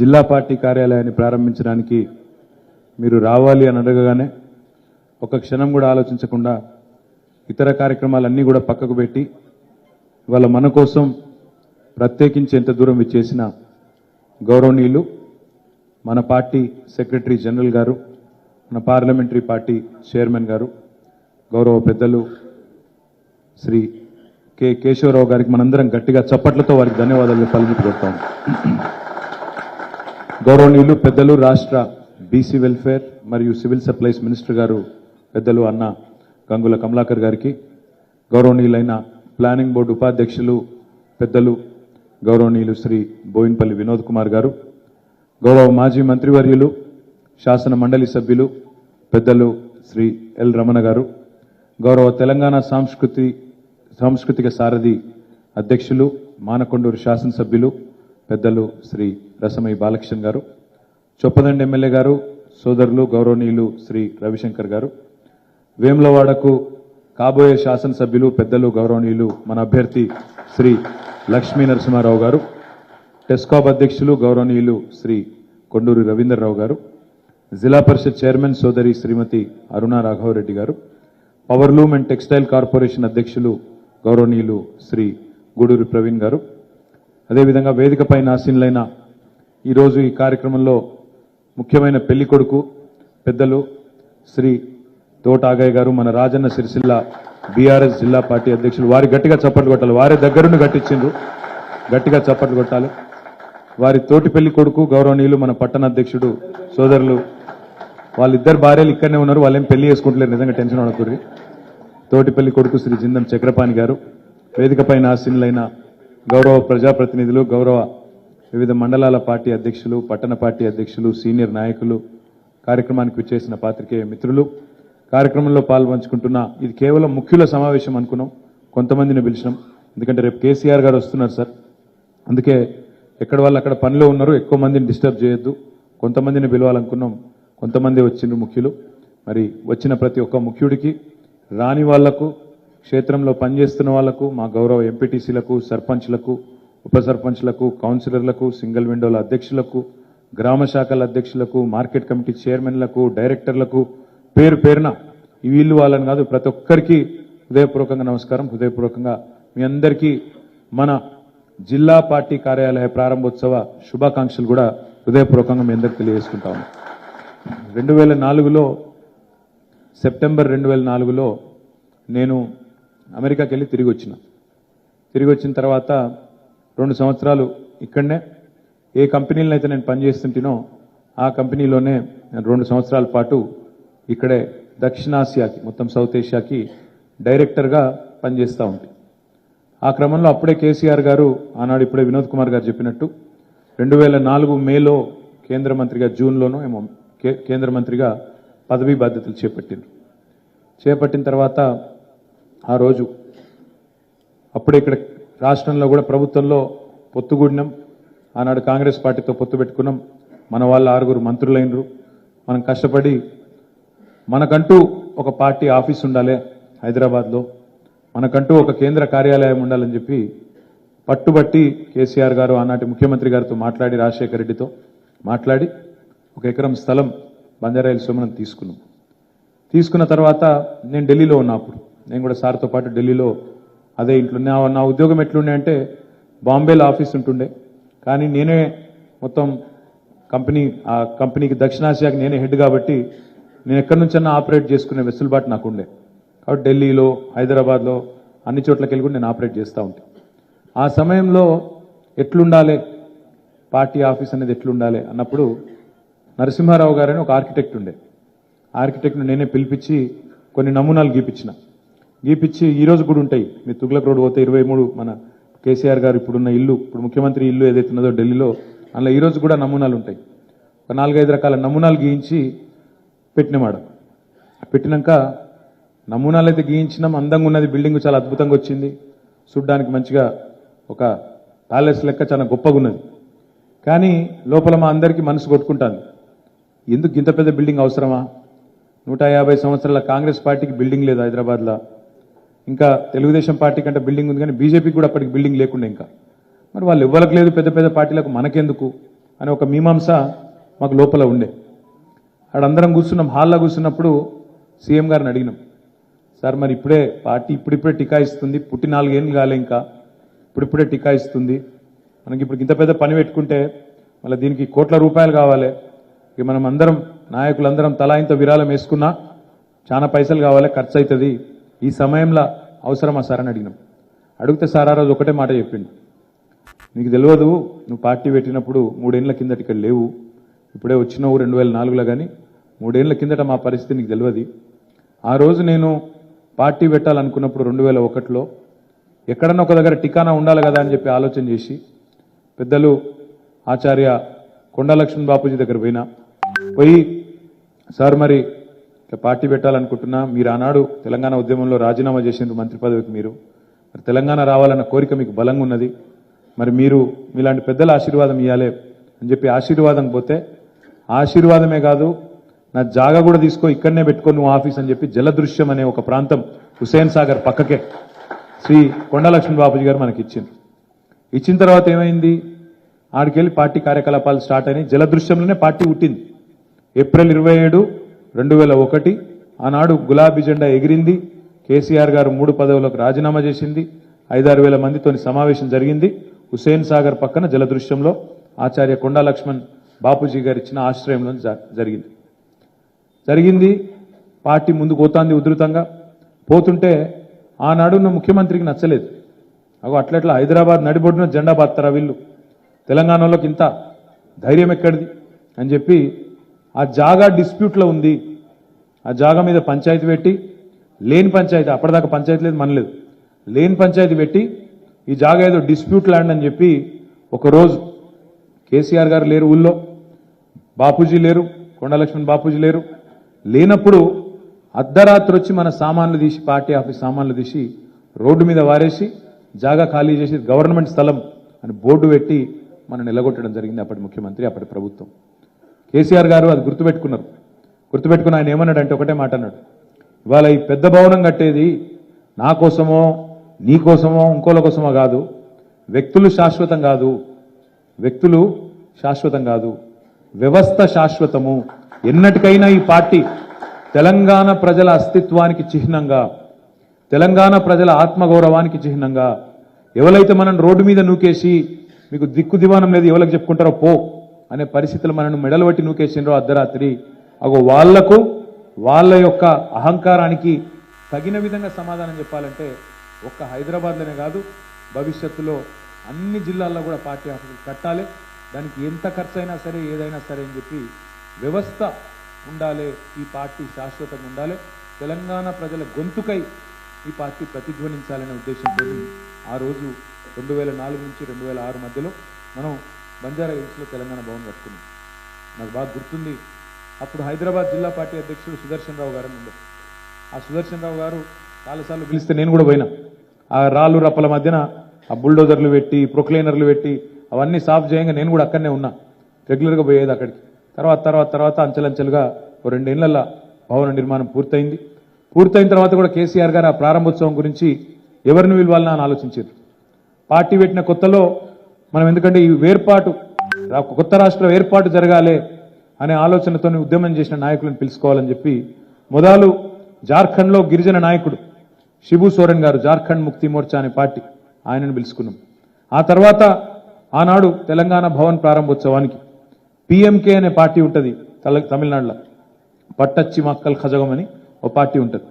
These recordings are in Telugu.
జిల్లా పార్టీ కార్యాలయాన్ని ప్రారంభించడానికి మీరు రావాలి అని అడగగానే ఒక క్షణం కూడా ఆలోచించకుండా ఇతర కార్యక్రమాలన్నీ కూడా పక్కకు పెట్టి ఇవాళ మన కోసం ప్రత్యేకించి ఎంత దూరం చేసిన గౌరవనీయులు మన పార్టీ సెక్రటరీ జనరల్ గారు మన పార్లమెంటరీ పార్టీ చైర్మన్ గారు గౌరవ పెద్దలు శ్రీ కె కేశవరావు గారికి మనందరం గట్టిగా చప్పట్లతో వారికి ధన్యవాదాలు పలుముట్టు గౌరవనీయులు పెద్దలు రాష్ట్ర బీసీ వెల్ఫేర్ మరియు సివిల్ సప్లైస్ మినిస్టర్ గారు పెద్దలు అన్న గంగుల కమలాకర్ గారికి గౌరవనీయులైన ప్లానింగ్ బోర్డు ఉపాధ్యక్షులు పెద్దలు గౌరవనీయులు శ్రీ బోయిన్పల్లి వినోద్ కుమార్ గారు గౌరవ మాజీ మంత్రివర్యులు శాసన మండలి సభ్యులు పెద్దలు శ్రీ ఎల్ రమణ గారు గౌరవ తెలంగాణ సాంస్కృతి సాంస్కృతిక సారథి అధ్యక్షులు మానకొండూరు శాసనసభ్యులు పెద్దలు శ్రీ రసమై బాలకృష్ణ గారు చొప్పదండి ఎమ్మెల్యే గారు సోదరులు గౌరవనీయులు శ్రీ రవిశంకర్ గారు వేములవాడకు కాబోయే శాసనసభ్యులు పెద్దలు గౌరవనీయులు మన అభ్యర్థి శ్రీ లక్ష్మీ నరసింహారావు గారు టెస్కాబ్ అధ్యక్షులు గౌరవనీయులు శ్రీ కొండూరి రవీంద్రరావు గారు జిల్లా పరిషత్ చైర్మన్ సోదరి Shrimati Aruna Raghavareddy garu power loom and textile corporation అధ్యక్షులు గౌరవనీయులు శ్రీ గూడూరి ప్రవీణ్ గారు. అదేవిధంగా వేదికపై ఆసీనులైన ఈరోజు ఈ కార్యక్రమంలో ముఖ్యమైన పెళ్ళి కొడుకు పెద్దలు శ్రీ తోటాగయ్య గారు మన రాజన్న సిరిసిల్ల బీఆర్ఎస్ జిల్లా పార్టీ అధ్యక్షులు. వారి గట్టిగా చప్పట్లు కొట్టాలి. వారి దగ్గరుండి గట్టించిండ్రు గట్టిగా చప్పట్లు కొట్టాలి. వారి తోటి పెళ్ళి కొడుకు గౌరవనీయులు మన పట్టణ అధ్యక్షుడు సోదరులు వాళ్ళిద్దరు భార్యలు ఇక్కడనే ఉన్నారు. వాళ్ళేం పెళ్ళి చేసుకుంటలేరు. నిజంగా టెన్షన్ పడకూర్రి తోటి పెళ్ళి కొడుకు శ్రీ జిందం చక్రపాణి గారు వేదికపైన ఆశీనులైన గౌరవ ప్రజాప్రతినిధులు గౌరవ వివిధ మండలాల పార్టీ అధ్యక్షులు పట్టణ పార్టీ అధ్యక్షులు సీనియర్ నాయకులు కార్యక్రమానికి విచ్చేసిన పాత్రికేయ మిత్రులు. కార్యక్రమంలో పాల్పంచుకుంటున్న ఇది కేవలం ముఖ్యుల సమావేశం అనుకున్నాం కొంతమందిని పిలిచినాం. ఎందుకంటే రేపు కేసీఆర్ గారు వస్తున్నారు సార్. అందుకే ఎక్కడ వాళ్ళు అక్కడ పనిలో ఉన్నారు ఎక్కువ మందిని డిస్టర్బ్ చేయొద్దు. కొంతమందిని పిలవాలనుకున్నాం కొంతమంది వచ్చిండ్రు ముఖ్యులు. మరి వచ్చిన ప్రతి ఒక్క ముఖ్యుడికి రాని వాళ్ళకు క్షేత్రంలో పనిచేస్తున్న వాళ్ళకు మా గౌరవ ఎంపీటీసీలకు సర్పంచ్లకు ఉప సర్పంచ్లకు కౌన్సిలర్లకు సింగిల్ విండోల అధ్యక్షులకు గ్రామ శాఖల అధ్యక్షులకు మార్కెట్ కమిటీ చైర్మన్లకు డైరెక్టర్లకు పేరు పేరున వీళ్ళు వాళ్ళని కాదు ప్రతి ఒక్కరికి హృదయపూర్వకంగా నమస్కారం. హృదయపూర్వకంగా మీ అందరికీ మన జిల్లా పార్టీ కార్యాలయ ప్రారంభోత్సవ శుభాకాంక్షలు కూడా హృదయపూర్వకంగా మీ అందరికి తెలియజేసుకుంటాము రెండు వేల నాలుగులో సెప్టెంబర్ రెండు వేల నాలుగులో నేను అమెరికాకి వెళ్ళి తిరిగి వచ్చిన. తిరిగి వచ్చిన తర్వాత రెండు సంవత్సరాలు ఇక్కడనే. ఏ కంపెనీలను అయితే నేను పనిచేస్తుంటేనో ఆ కంపెనీలోనే నేను రెండు సంవత్సరాల పాటు ఇక్కడే దక్షిణాసియాకి మొత్తం సౌత్ ఏషియాకి డైరెక్టర్గా పనిచేస్తూ ఉంటాయి ఆ క్రమంలో అప్పుడే కేసీఆర్ గారు ఆనాడు ఇప్పుడే వినోద్ కుమార్ గారు చెప్పినట్టు రెండు వేల నాలుగు మేలో కేంద్ర మంత్రిగా జూన్లోనూ ఏమో కే- కేంద్ర మంత్రిగా పదవీ బాధ్యతలు చేపట్టిండ్రు. చేపట్టిన తర్వాత ఆ రోజు అప్పుడే ఇక్కడ రాష్ట్రంలో కూడా ప్రభుత్వంలో పొత్తుగూడినాం. ఆనాడు కాంగ్రెస్ పార్టీతో పొత్తు పెట్టుకున్నాం. మన వాళ్ళ ఆరుగురు మంత్రులైనరు. మనం కష్టపడి మనకంటూ ఒక పార్టీ ఆఫీస్ ఉండాలి హైదరాబాద్లో. మనకంటూ ఒక కేంద్ర కార్యాలయం ఉండాలని చెప్పి పట్టుబట్టి కేసీఆర్ గారు ఆనాటి ముఖ్యమంత్రి గారితో మాట్లాడి రాజశేఖర రెడ్డితో మాట్లాడి ఒక ఎకరం స్థలం బంజారాయిల సోమనం తీసుకున్నాం. తీసుకున్న తర్వాత నేను ఢిల్లీలో ఉన్నప్పుడు నేను కూడా సార్తో పాటు ఢిల్లీలో అదే ఇంట్లో నా నా ఉద్యోగం ఎట్లుండే అంటే బాంబేలో ఆఫీస్ ఉంటుండే. కానీ నేనే మొత్తం కంపెనీ ఆ కంపెనీకి దక్షిణాసియాకి నేనే హెడ్ కాబట్టి నేను ఎక్కడి నుంచన్నా ఆపరేట్ చేసుకునే వెసులుబాటు నాకు ఉండే కాబట్టి ఢిల్లీలో హైదరాబాద్లో అన్ని చోట్లకి వెళ్ళి కూడా నేను ఆపరేట్ చేస్తూ ఉంటాను ఆ సమయంలో ఎట్లుండాలి? పార్టీ ఆఫీస్ అనేది ఎట్లుండాలి? అన్నప్పుడు నరసింహారావు గారని ఒక ఆర్కిటెక్ట్ ఉండే. ఆర్కిటెక్ట్ను నేనే పిలిపించి కొన్ని నమూనాలు గీపించిన. గీపిచ్చి ఈ రోజు కూడా ఉంటాయి. మీ తుగ్లక్ రోడ్ పోతే ఇరవై మూడు మన కేసీఆర్ గారు ఇప్పుడున్న ఇల్లు ఇప్పుడు ముఖ్యమంత్రి ఇల్లు ఏదైతే ఉన్నదో ఢిల్లీలో అందులో ఈ రోజు కూడా నమూనాలు ఉంటాయి. ఒక నాలుగైదు రకాల నమూనాలు గీయించి పెట్టినమాడ పెట్టినాక నమూనాలు అయితే గీయించినాం. అందంగా ఉన్నది బిల్డింగ్ చాలా అద్భుతంగా వచ్చింది. చూడ్డానికి మంచిగా ఒక ప్యాలెస్ లెక్క చాలా గొప్పగా ఉన్నది. కానీ లోపల మా అందరికీ మనసు కొట్టుకుంటాను ఎందుకు ఇంత పెద్ద బిల్డింగ్ అవసరమా? నూట యాభై సంవత్సరాల కాంగ్రెస్ పార్టీకి బిల్డింగ్ లేదు హైదరాబాద్లో. ఇంకా తెలుగుదేశం పార్టీ కంటే బిల్డింగ్ ఉంది కానీ బీజేపీకి కూడా అప్పటికి బిల్డింగ్ లేకుండా ఇంకా. మరి వాళ్ళు ఇవ్వలకు లేదు పెద్ద పెద్ద పార్టీలకు మనకెందుకు అనే ఒక మీమాంస మాకు లోపల ఉండే. ఆడందరం కూర్చున్నాం హాల్లో కూర్చున్నప్పుడు సీఎం గారిని అడిగినాం. సార్ మరి ఇప్పుడే పార్టీ ఇప్పుడిప్పుడే టికా ఇస్తుంది పుట్టి నాలుగేళ్ళు కాలే ఇంకా. ఇప్పుడిప్పుడే టికా ఇస్తుంది మనకి ఇప్పుడు ఇంత పెద్ద పని పెట్టుకుంటే మళ్ళీ దీనికి కోట్ల రూపాయలు కావాలి. ఇక మనం అందరం నాయకులందరం తలా ఇంత విరాళం వేసుకున్నా చాలా పైసలు కావాలి ఖర్చు అవుతుంది. ఈ సమయంలో అవసరమా సార్ అని అడిగినాం. అడిగితే సార్ ఆ రోజు ఒకటే మాట చెప్పిండు. నీకు తెలియదు నువ్వు పార్టీ పెట్టినప్పుడు మూడేళ్ళ కిందట ఇక్కడ లేవు. ఇప్పుడే వచ్చినావు రెండు వేల నాలుగులో కానీ మూడేళ్ళ కిందట మా పరిస్థితి నీకు తెలియదు. ఆ రోజు నేను పార్టీ పెట్టాలనుకున్నప్పుడు రెండు వేల ఒకటిలో ఎక్కడన్నా ఒక దగ్గర టికానా ఉండాలి కదా అని చెప్పి ఆలోచన చేసి పెద్దలు ఆచార్య కొండలక్ష్మణ్ బాపూజీ దగ్గర పోయినా. పోయి సార్ మరి ఇట్లా పార్టీ పెట్టాలనుకుంటున్నా మీరు ఆనాడు తెలంగాణ ఉద్యమంలో రాజీనామా చేసినారు మంత్రి పదవికి మీరు. మరి తెలంగాణ రావాలన్న కోరిక మీకు బలంగా ఉన్నది. మరి మీరు మీలాంటి పెద్దల ఆశీర్వాదం ఇవ్వాలి అని చెప్పి ఆశీర్వాదం పోతే ఆశీర్వాదమే కాదు నా జాగా కూడా తీసుకో ఇక్కడనే పెట్టుకో నువ్వు ఆఫీస్ అని చెప్పి జలదృశ్యం అనే ఒక ప్రాంతం హుసేన్ సాగర్ పక్కకే శ్రీ కొండలక్ష్మణ్ బాబుజీ గారు మనకి ఇచ్చింది ఇచ్చిన తర్వాత ఏమైంది? ఆడికెళ్ళి పార్టీ కార్యకలాపాలు స్టార్ట్ అయినాయి. జలదృశ్యంలోనే పార్టీ పుట్టింది. ఏప్రిల్ ఇరవై ఏడు రెండు వేల ఒకటి ఆనాడు గులాబీ జెండా ఎగిరింది. కేసీఆర్ గారు మూడు పదవులకు రాజీనామా చేసింది. ఐదారు వేల మందితోని సమావేశం జరిగింది. హుసేన్ సాగర్ పక్కన జలదృశ్యంలో ఆచార్య కొండా లక్ష్మణ్ బాపూజీ గారు ఇచ్చిన ఆశ్రయంలో జ- జరిగింది. జరిగింది. పార్టీ ముందుకు పోతాంది ఉధృతంగా. పోతుంటే ఆనాడున్న ముఖ్యమంత్రికి నచ్చలేదు. అగో అట్లట్లా హైదరాబాద్ నడిబొడ్డున జెండా బాత్తారా వీళ్ళు? తెలంగాణలోకి ఇంత ధైర్యం ఎక్కడిది? అని చెప్పి ఆ జాగా డిస్ప్యూట్లో ఉంది. ఆ జాగా మీద పంచాయతీ పెట్టి లేని పంచాయతీ అప్పటిదాకా పంచాయతీ లేదు మనలేదు లేని పంచాయతీ పెట్టి ఈ జాగా ఏదో డిస్ప్యూట్ ల్యాండ్ అని చెప్పి ఒకరోజు కేసీఆర్ గారు లేరు ఊళ్ళో. బాపూజీ లేరు కొండలక్ష్మణ్ బాపూజీ లేరు. లేనప్పుడు అర్ధరాత్రి వచ్చి మన సామాన్లు తీసి పార్టీ ఆఫీస్ సామాన్లు తీసి రోడ్డు మీద వారేసి జాగా ఖాళీ చేసి గవర్నమెంట్ స్థలం అని బోర్డు పెట్టి మనం నిలగొట్టడం జరిగింది అప్పటి ముఖ్యమంత్రి అప్పటి ప్రభుత్వం. కేసీఆర్ గారు అది గుర్తుపెట్టుకున్నారు. గుర్తుపెట్టుకుని ఆయన ఏమన్నాడంటే ఒకటే మాట అన్నాడు. ఇవాళ ఈ పెద్ద భవనం కట్టేది నా కోసమో నీ కోసమో ఇంకోల కోసమో కాదు. వ్యక్తులు శాశ్వతం కాదు. వ్యక్తులు శాశ్వతం కాదు. వ్యవస్థ శాశ్వతము. ఎన్నటికైనా ఈ పార్టీ తెలంగాణ ప్రజల అస్తిత్వానికి చిహ్నంగా తెలంగాణ ప్రజల ఆత్మగౌరవానికి చిహ్నంగా ఎవరైతే మనం రోడ్డు మీద నూకేసి మీకు దిక్కు దివానం లేదు ఎవరికి చెప్పుకుంటారో పో. అనే పరిస్థితులు మనను మెడలబట్టి నూకేసిండ్రో అర్ధరాత్రి. అగో వాళ్ళకు వాళ్ళ యొక్క అహంకారానికి తగిన విధంగా సమాధానం చెప్పాలంటే ఒక్క హైదరాబాద్లోనే కాదు భవిష్యత్తులో అన్ని జిల్లాల్లో కూడా పార్టీ ఆఫీసులు కట్టాలి. దానికి ఎంత ఖర్చైనా సరే ఏదైనా సరే అని చెప్పి వ్యవస్థ ఉండాలి ఈ పార్టీ శాశ్వతంగా ఉండాలి. తెలంగాణ ప్రజల గొంతుకై ఈ పార్టీ ప్రతిధ్వనించాలనే ఉద్దేశంతో ఆ రోజు రెండు వేల నాలుగు నుంచి రెండు వేల ఆరు మధ్యలో మనం బంజారా హిల్స్లో తెలంగాణ భవన్ కట్టుకున్నాం. నాకు బాగా గుర్తుంది. అప్పుడు హైదరాబాద్ జిల్లా పార్టీ అధ్యక్షుడు సుదర్శన్ రావు గారు ఉండే ఆ సుదర్శన్ రావు గారు చాలాసార్లు పిలిస్తే నేను కూడా పోయినా. ఆ రాళ్ళు రప్పల మధ్యన ఆ బుల్డోజర్లు పెట్టి ప్రొక్లైనర్లు పెట్టి అవన్నీ సాఫ్ చేయంగా నేను కూడా అక్కడనే ఉన్నా. రెగ్యులర్గా పోయేది అక్కడికి. తర్వాత తర్వాత తర్వాత అంచెలంచెలుగా ఓ రెండేళ్ళలో భవన నిర్మాణం పూర్తయింది. పూర్తయిన తర్వాత కూడా కేసీఆర్ గారు ఆ ప్రారంభోత్సవం గురించి ఎవరిని పిలవాలని ఆలోచించారు. పార్టీ పెట్టిన కొత్తలో మనం ఎందుకంటే ఈ వేర్పాటు కొత్త రాష్ట్రం ఏర్పాటు జరగాలి అనే ఆలోచనతో ఉద్యమం చేసిన నాయకులను పిలుచుకోవాలని చెప్పి మొదలు జార్ఖండ్లో గిరిజన నాయకుడు శిబు సోరెన్ గారు జార్ఖండ్ ముక్తి మోర్చా అనే పార్టీ ఆయనను పిలుచుకున్నాం. ఆ తర్వాత ఆనాడు తెలంగాణ భవన్ ప్రారంభోత్సవానికి పిఎంకే అనే పార్టీ ఉంటుంది తల- తమిళనాడులో. పట్టచ్చి మక్కల్ ఖజగం అని ఓ పార్టీ ఉంటుంది.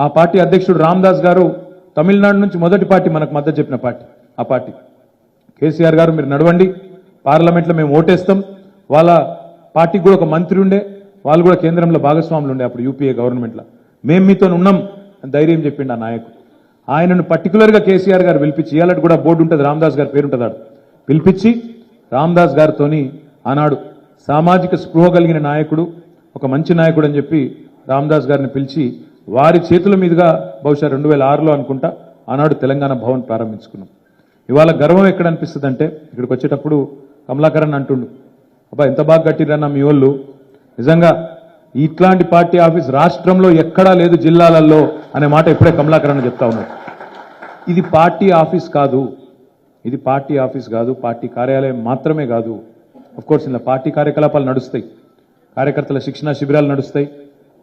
ఆ పార్టీ అధ్యక్షుడు రామ్దాస్ గారు తమిళనాడు నుంచి మొదటి పార్టీ మనకు మద్దతు చెప్పిన పార్టీ ఆ పార్టీ. కేసీఆర్ గారు మీరు నడవండి. పార్లమెంట్లో మేము ఓటేస్తాం. వాళ్ళ పార్టీకి కూడా ఒక మంత్రి ఉండే. వాళ్ళు కూడా కేంద్రంలో భాగస్వాములు ఉండే అప్పుడు యూపీఏ గవర్నమెంట్లో. మేము మీతో ఉన్నాం అని ధైర్యం చెప్పిండు ఆ నాయకుడు. ఆయనను పర్టికులర్గా కేసీఆర్ గారు పిలిపించి ఇవాళ కూడా బోర్డు ఉంటుంది రామదాస్ గారి పేరు ఉంటుంది పిలిపించి రామదాస్ గారితోని ఆనాడు సామాజిక స్పృహ కలిగిన నాయకుడు ఒక మంచి నాయకుడు అని చెప్పి రామదాస్ గారిని పిలిచి వారి చేతుల మీదుగా బహుశా రెండు వేల ఆరులో అనుకుంటా ఆనాడు తెలంగాణ భవన్ ప్రారంభించుకున్నాం. ఇవాళ గర్వం ఎక్కడ అనిపిస్తుంది అంటే ఇక్కడికి వచ్చేటప్పుడు కమలాకరణ్ అంటుండు అబ్బా ఎంత బాగా కట్టిరన్న మీ వాళ్ళు నిజంగా ఇట్లాంటి పార్టీ ఆఫీస్ రాష్ట్రంలో ఎక్కడా లేదు జిల్లాలలో అనే మాట ఇప్పుడే కమలాకరణ్ చెప్తా ఉన్నాడు. ఇది పార్టీ ఆఫీస్ కాదు. ఇది పార్టీ ఆఫీస్ కాదు. పార్టీ కార్యాలయం మాత్రమే కాదు. అఫ్ కోర్స్ ఇలా పార్టీ కార్యకలాపాలు నడుస్తాయి. కార్యకర్తల శిక్షణ శిబిరాలు నడుస్తాయి.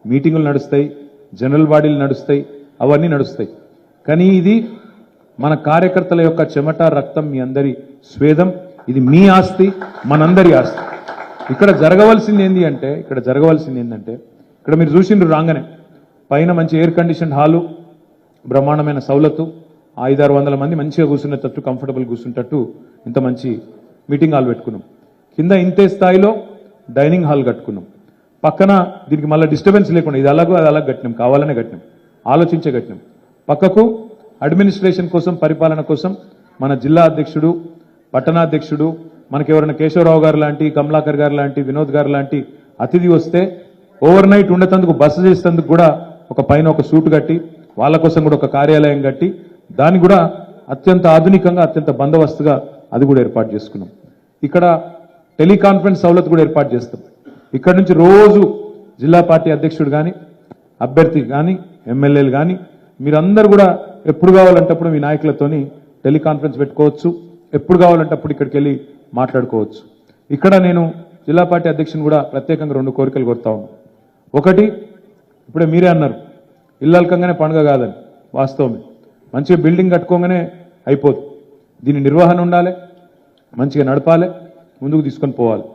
మీటింగులు నడుస్తాయి. జనరల్ బాడీలు నడుస్తాయి. అవన్నీ నడుస్తాయి. కానీ ఇది మన కార్యకర్తల యొక్క చెమట రక్తం మీ అందరి స్వేదం. ఇది మీ ఆస్తి మనందరి ఆస్తి. ఇక్కడ జరగవలసింది ఏంటి అంటే ఇక్కడ జరగవలసింది ఏంటంటే ఇక్కడ మీరు చూసిండ్రు రాగానే. పైన మంచి ఎయిర్ కండిషన్ హాలు బ్రహ్మాండమైన సౌలతు ఐదారు వందల మంది మంచిగా కూర్చునేటట్టు కంఫర్టబుల్ కూర్చుంటట్టు ఇంత మంచి మీటింగ్ హాల్ పెట్టుకున్నాం. కింద ఇంతే స్థాయిలో డైనింగ్ హాల్ కట్టుకున్నాం. పక్కన దీనికి మళ్ళీ డిస్టర్బెన్స్ లేకుండా ఇది అలాగో అది అలాగ కట్టినాం కావాలనే కట్టినాం. ఆలోచించే కట్టినాం. పక్కకు అడ్మినిస్ట్రేషన్ కోసం పరిపాలన కోసం మన జిల్లా అధ్యక్షుడు పట్టణాధ్యక్షుడు మనకి ఎవరైనా కేశవరావు గారు లాంటి కమలాకర్ గారు లాంటి వినోద్ గారు లాంటి అతిథి వస్తే ఓవర్ నైట్ ఉండేందుకు బస చేసేందుకు కూడా ఒక పైన ఒక సూట్ కట్టి వాళ్ళ కోసం కూడా ఒక కార్యాలయం కట్టి దాన్ని కూడా అత్యంత ఆధునికంగా అత్యంత బందోబస్తుగా అది కూడా ఏర్పాటు చేసుకున్నాం. ఇక్కడ టెలికాన్ఫరెన్స్ సౌలత్ కూడా ఏర్పాటు చేస్తాం. ఇక్కడ నుంచి రోజు జిల్లా పార్టీ అధ్యక్షుడు కానీ అభ్యర్థి కానీ ఎమ్మెల్యేలు కానీ మీరందరూ కూడా ఎప్పుడు కావాలంటే అప్పుడు మీ నాయకులతోని టెలికాన్ఫరెన్స్ పెట్టుకోవచ్చు. ఎప్పుడు కావాలంటే అప్పుడు ఇక్కడికి వెళ్ళి మాట్లాడుకోవచ్చు. ఇక్కడ నేను జిల్లా పార్టీ అధ్యక్షుని కూడా ప్రత్యేకంగా రెండు కోరికలు కోరుతా ఉన్నాను ఒకటి ఇప్పుడే మీరే అన్నారు ఇల్లల్కంగానే పండుగ కాదని వాస్తవమే. మంచిగా బిల్డింగ్ కట్టుకోగానే అయిపోదు. దీని నిర్వహణ ఉండాలి మంచిగా నడపాలి ముందుకు తీసుకొని పోవాలి.